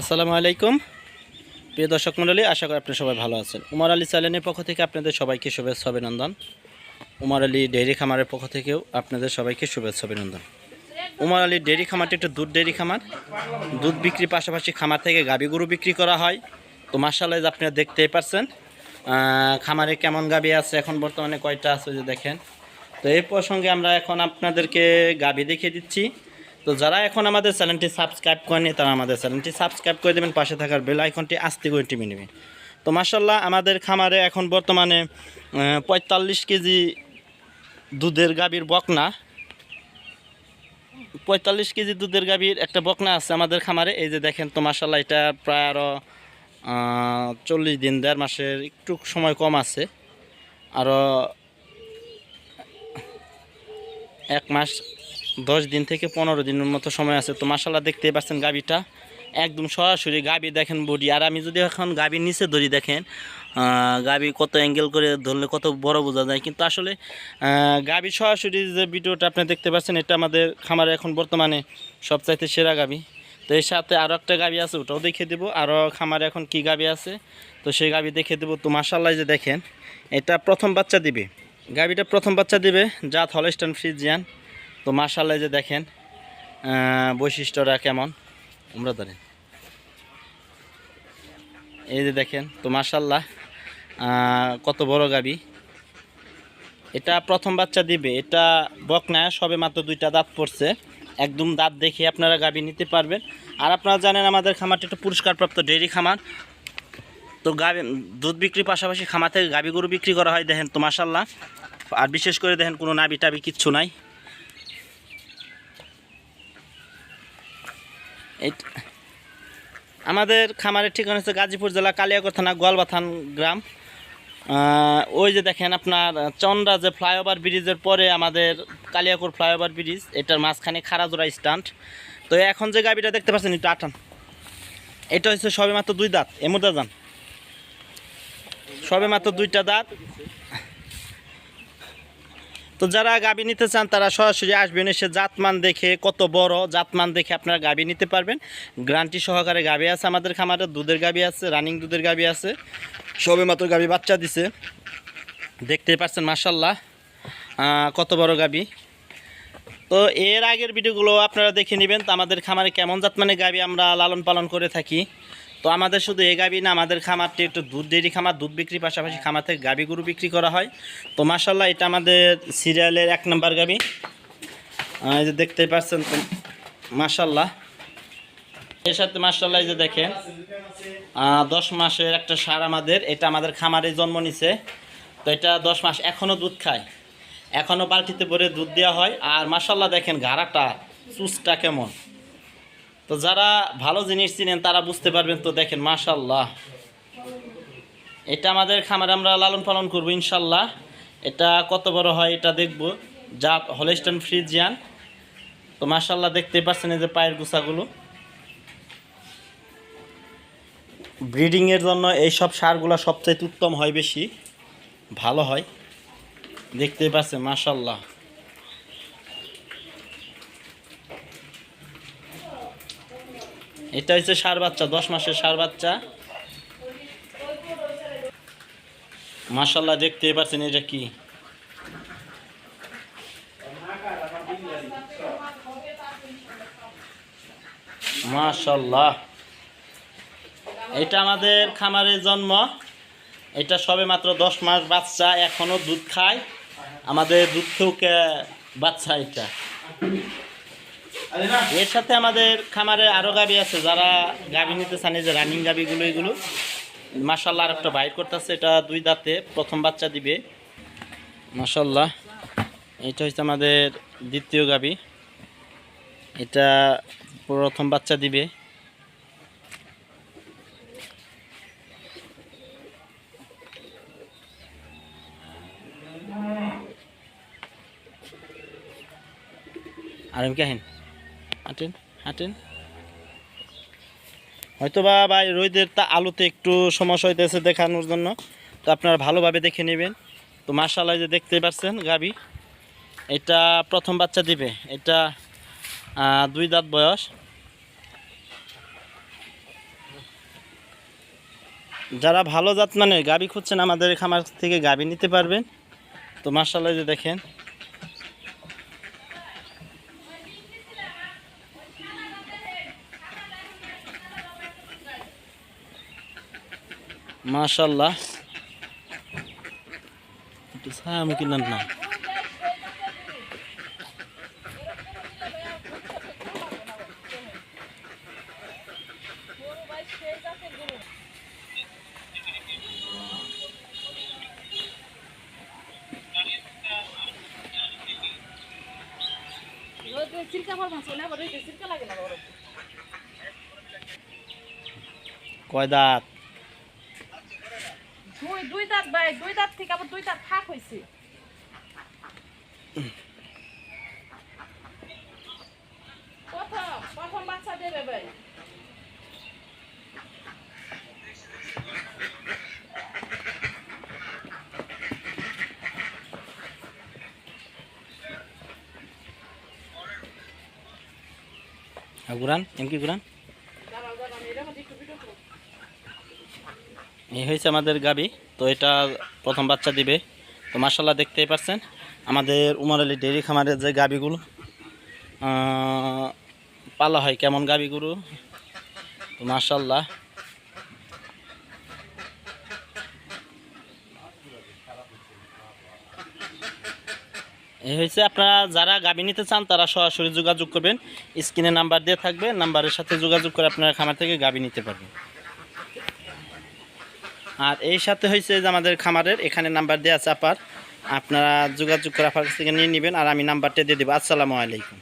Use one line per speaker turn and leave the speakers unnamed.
আসসালামু আলাইকুম। প্রিয় দর্শক মণ্ডলী, আশা করি আপনারা সবাই ভালো আছেন। উমর আলী চ্যানেলের পক্ষ থেকে আপনাদের সবাইকে শুভেচ্ছা, অভিনন্দন। উমর আলী ডেইরি খামারের পক্ষ থেকেও আপনাদের সবাইকে শুভেচ্ছা, অভিনন্দন। উমর আলী ডেইরি খামারটি একটু দুধ ডেয়ারি খামার। দুধ বিক্রির পাশাপাশি খামার থেকে গাবি গরু বিক্রি করা হয়। তো মার্শাল্লাহ আপনারা দেখতেই পারছেন। খামারে কেমন গাবি আছে, এখন বর্তমানে কয়টা আছে যে দেখেন। তো এই প্রসঙ্গে আমরা এখন আপনাদেরকে গাবি দেখিয়ে দিচ্ছি। তো যারা এখন আমাদের চ্যানেলটি সাবস্ক্রাইব করেনি তারা আমাদের চ্যানেলটি সাবস্ক্রাইব করে দেবেন, পাশে থাকার বেল আইকনটি আস্তে করে টিপে নেবেন। তো মার্শাল্লাহ আমাদের খামারে এখন বর্তমানে পঁয়তাল্লিশ কেজি দুধের গাভীর বকনা। পঁয়তাল্লিশ কেজি দুধের গাভীর একটা বকনা আছে আমাদের খামারে। এই যে দেখেন তো মার্শাল্লাহ এটা প্রায় আরও চল্লিশ দিন, দেড় মাসের একটু সময় কম আছে। আরও এক মাস দশ দিন থেকে পনেরো দিনের মতো সময় আছে। তো মাসাল্লাহ দেখতেই পাচ্ছেন গাবিটা একদম সরাসরি গাবি দেখেন বডি আর আমি যদি এখন গাবির নিচে ধরি দেখেন গাবি কত অ্যাঙ্গেল করে ধরলে কত বড় বোঝা যায়। কিন্তু আসলে গাবি সরাসরি যে ভিডিওটা আপনি দেখতে পাচ্ছেন, এটা আমাদের খামারে এখন বর্তমানে সবচাইতে সেরা গাবি তো এর সাথে আরও একটা গাবি আছে, ওটাও দেখে দেবো। আরও খামারে এখন কি গাবি আছে, তো সেই গাবি দেখে দেবো। তো মাসাল্লাহ যে দেখেন, এটা প্রথম বাচ্চা দিবে। গাবিটা প্রথম বাচ্চা দিবে জাত হলস্টান ফ্রিজিয়ান। তো মার্শাল্লাহ যে দেখেন বৈশিষ্ট্যটা কেমন? আমরা ধরেন এই যে দেখেন, তো মার্শাল্লাহ কত বড় গাবি। এটা প্রথম বাচ্চা দিবে, এটা বক বকনায় সবে মাত্র দুইটা দাঁত পড়ছে। একদম দাঁত দেখে আপনারা গাবি নিতে পারবেন। আর আপনারা জানেন আমাদের খামারটা একটু পুরস্কারপ্রাপ্ত ডেইরি খামার। তো গাবি, দুধ বিক্রির পাশাপাশি খামার থেকে গাবি গরু বিক্রি করা হয়, দেখেন তো মার্শাল্লাহ আর বিশেষ করে দেখেন কোনো নাবি টাবি কিচ্ছু নাই। আমাদের খামারের ঠিকানা হচ্ছে গাজীপুর জেলা কালিয়াকর থানা গোয়ালবাথান গ্রাম। ওই যে দেখেন আপনার চন্দ্রা যে ফ্লাইওভার ব্রিজের পরে আমাদের কালিয়াকর ফ্লাইওভার ব্রিজ, এটার মাঝখানে খারাজোড়া স্ট্যান্ড। তো এখন যে গাড়িটা দেখতে পাচ্ছেন একটু আটান। এটা হচ্ছে সবে মাত্র দুই দাঁত এমুদা যান সবে মাত্র দুইটা দাঁত। তো যারা গাবি নিতে চান, তারা সরাসরি আসবেন, এসে জাতমান দেখে কত বড় জাতমান দেখে আপনারা গাবি নিতে পারবেন। গ্রান্টি সহকারে গাবি আছে আমাদের খামারে, দুধের গাবি আছে, রানিং দুধের গাবি আছে, সবে মাত্র গাবি বাচ্চা দিছে। দেখতেই পাচ্ছেন মার্শাল্লাহ কত বড় গাবি। তো এর আগের ভিডিওগুলো আপনারা দেখে নেবেন, তো আমাদের খামারে কেমন জাতমানে গাবি আমরা লালন পালন করে থাকি। তো আমাদের শুধু এ গাবি না, আমাদের খামারটি একটু দুধ ডেরি খামার, দুধ বিক্রির পাশাপাশি খামার থেকে গাবি গরু বিক্রি করা হয়। তো মাসাল্লাহ এটা আমাদের সিরিয়ালের এক নম্বর গাবি। এই যে দেখতেই পাচ্ছেন তো মাসাল্লাহ এর সাথে মাসাল্লাহ এই যে দেখেন দশ মাসের একটা সার আমাদের, এটা আমাদের খামারে জন্ম নিছে। তো এটা দশ মাস এখনও দুধ খায়। এখনও বালতিতে ভরে দুধ দেওয়া হয়। আর মাসাল্লাহ দেখেন, ঘাড়াটা চুসটা কেমন। তো যারা ভালো জিনিস চিনেন, তারা বুঝতে পারবেন তো দেখেন মাশাল্লাহ এটা আমাদের খামারে আমরা লালন পালন করব ইনশাল্লাহ এটা কত বড় হয় এটা দেখব। যা হলেস্টন ফ্রিজিয়ান তো মাশাল্লাহ দেখতে পাচ্ছেন এই যে পায়ের গুছাগুলো। ব্রিডিংয়ের জন্য এই সব সারগুলো সবচাইতে উত্তম হয় বেশি। ভালো হয়। দেখতেই পাচ্ছেন মাশাল্লাহ এটা হচ্ছে সার বাচ্চা, দশ মাসের সার বাচ্চা। মাশাল্লাহ, দেখতেই পাচ্ছেন এটা কি। মাশাল্লাহ। এটা আমাদের খামারের জন্ম। এটা সবে মাত্র দশ মাস বাচ্চা, এখনও দুধ খায়। আমাদের দুধ খেউকে বাচ্চা এটা। এর সাথে আমাদের খামারে আরও গাবি আছে, যারা গাবি নিতে চান যে রানিং গাবিগুলো, এগুলো। মাসাল্লাহ আর একটা বাইর করতেছে, এটা দুই দাঁতে, প্রথম বাচ্চা দিবে। মাসাল্লাহ এটা হচ্ছে আমাদের দ্বিতীয় গাবি। এটা প্রথম বাচ্চা দিবে। আর আমি কাহিন হাঁটেন হাঁটেন। হয়তো বা ভাই রোদের তা আলোতে একটু সমস্যা হইতেছে দেখানোর জন্য। তো আপনারা ভালোভাবে দেখে নেবেন। তো মার্শাল্লাহ যে দেখতে পাচ্ছেন গাবি এটা প্রথম বাচ্চা দিবে। এটা দুই দাঁত বয়স। যারা ভালো জাত মানে গাবি খুঁজছেন আমাদের খামার থেকে গাবি নিতে পারবেন। তো মার্শাল্লাহ যে দেখেন। মাশাল্লাহ একটু ছায়া কিনলাম না। কয় দাঁত?
দুই দুই দাঁত ভাই দুই দাঁত থেকে আবার দুই দাঁত ফাঁক হয়েছে প্রথম বাচ্চা দেবে ভাই।
গুরান
দাঁড়াও দাঁড়াও এর মধ্যে একটু ভিডিও করো
এই হয়েছে আমাদের গাবি। তো এটা প্রথম বাচ্চা দিবে। তো মার্শাল্লাহ দেখতেই পাচ্ছেন, আমাদের উমর আলী ডেয়ারি খামারের যে গাবিগুলো পালা হয় কেমন গাবিগুলো? তো মার্শাল্লাহ এই হয়েছে আপনারা যারা গাবি নিতে চান, তারা সরাসরি যোগাযোগ করবেন। স্ক্রিনে নাম্বার দিয়ে থাকবে, নাম্বারের সাথে যোগাযোগ করে আপনারা খামার থেকে গাবি নিতে পারবেন। আর এই সাথে হয়েছে যে আমাদের খামারের, এখানে নাম্বার দেওয়া আছে আপার। আপনারা যোগাযোগ করে আপনার কাছ থেকে নিয়ে নেবেন আর আমি নাম্বারটা দিয়ে দেবো। আসসালামু আলাইকুম।